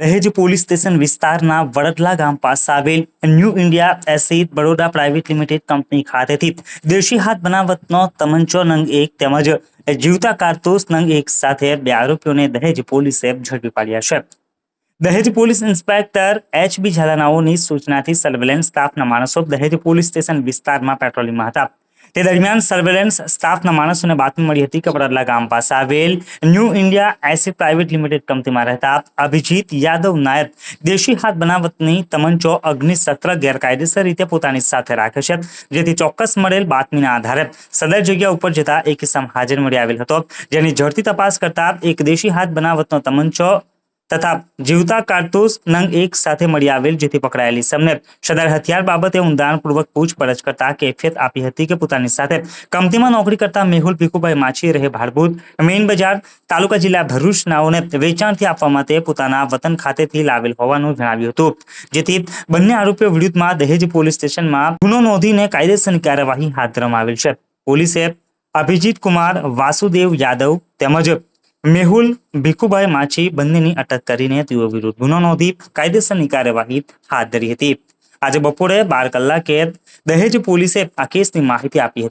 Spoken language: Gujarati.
દહેજ પોલીસ સ્ટેશન વિસ્તારના વડદલા ગામ પાસે આવેલ new India acid Baroda private limited company ખાતેથી દેશી હાથ બનાવટનો તમંચો નંગ એક તેમજ જીવતા કારતૂસ નંગ એક સાથે બે આરોપીઓને દહેજ પોલીસે ઝડપી પાડ્યા છે. Dahej police inspector H B ઝાલાનાઓની સૂચનાથી સર્વેલન્સ સ્ટાફના માણસો દહેજ પોલીસ સ્ટેશન વિસ્તારમાં પેટ્રોલિંગમાં હતા. તે દરમિયાન સર્વેલન્સ સ્ટાફના માણસોને બાતમી મળી હતી કે વડોદરા ગામ પાસે આવેલ new India acid private limited કંપનીમાં રહેતા અભિજીત યાદવ નાયબ દેશી હાથ બનાવટની તમંચો અગ્નિશસ્ત્ર ગેરકાયદેસર રીતે પોતાની સાથે રાખે છે, જેથી ચોક્કસ મળેલ બાતમીના આધારે સદર જગ્યા ઉપર જતા એક કિસ્સા હાજર મળી આવેલ હતો. જેની ઝડપી તપાસ કરતા એક દેશી હાથ બનાવટનો તમંચો તથા જીવતા કારતૂસ નંગ એક સાથે મળી આવેલ જેથી પકડાયેલી સમને સદર હથિયાર બાબતે ઊંડાણપૂર્વક પૂછપરછ કરતા કેફિયત આપી હતી કે પોતાની સાથે કંપનીમાં નોકરી કરતા મેહુલ ભીખુભાઈ માછી રહે ભાડભૂત. મેઇન બજાર, તાલુકા જિલ્લા ભરૂચનાઓને વેચાણથી આપવા માટે પોતાના વતન ખાતેથી લાવેલ હોવાનું જણાવ્યું હતું. જેથી બંને આરોપીઓ વિરુદ્ધમાં દહેજ પોલીસ સ્ટેશનમાં ગુનો નોંધીને કાયદેસરની કાર્યવાહી હાથ ધરવામાં આવેલ છે. પોલીસે અભિજીત કુમાર, વાસુદેવ યાદવ તેમજ મેહુલ ભીખુભાઈ માછી બંનેની અટક કરીને તેઓ વિરુદ્ધ ગુનો નોંધી કાયદેસરની કાર્યવાહી હાથ ધરી હતી. આજે બપોરે બાર કલાકે દહેજ પોલીસે આ કેસની માહિતી આપી હતી.